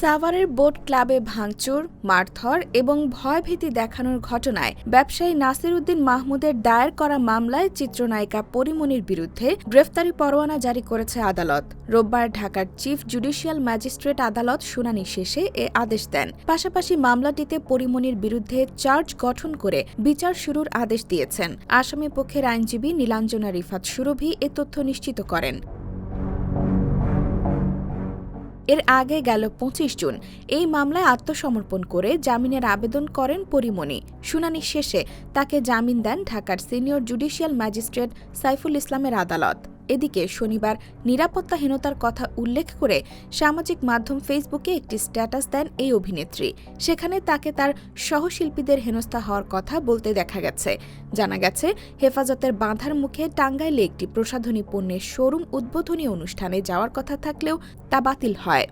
সাভারের বোট ক্লাবে ভাঙচুর, মারধর এবং ভয়ভীতি দেখানোর ঘটনায় ব্যবসায়ী নাসির উদ্দিন মাহমুদের দায়ের করা মামলায় চিত্রনায়িকা পরিমণির বিরুদ্ধে গ্রেফতারি পরোয়ানা জারি করেছে আদালত। রোববার ঢাকার চিফ জুডিশিয়াল ম্যাজিস্ট্রেট আদালত শুনানি শেষে এ আদেশ দেন। পাশাপাশি মামলাটিতে পরিমণির বিরুদ্ধে চার্জ গঠন করে বিচার শুরুর আদেশ দিয়েছেন। আসামি পক্ষের আইনজীবী নীলাঞ্জনা রিফাত সুরভি এ তথ্য নিশ্চিত করেন। এর আগে গেল পঁচিশ জুন। এই মামলায় আত্মসমর্পণ করে জামিনের আবেদন করেন পরিমণি। শুনানি শেষে তাকে জামিন দেন ঢাকার সিনিয়র জুডিশিয়াল ম্যাজিস্ট্রেট সাইফুল ইসলামের আদালত। এদিকে শনিবার নিরাপত্তাহীনতার কথা উল্লেখ করে সামাজিক মাধ্যম ফেসবুকে একটি স্ট্যাটাস দেন এই অভিনেত্রী। সেখানে তাকে তার সহশিল্পীদের হেনস্থা হওয়ার কথা বলতে দেখা গেছে। জানা গেছে, হেফাজতের বাঁধার মুখে টাঙ্গাইলে একটি প্রসাধনী পণ্যের শোরুম উদ্বোধনী অনুষ্ঠানে যাওয়ার কথা থাকলেও তা বাতিল হয়।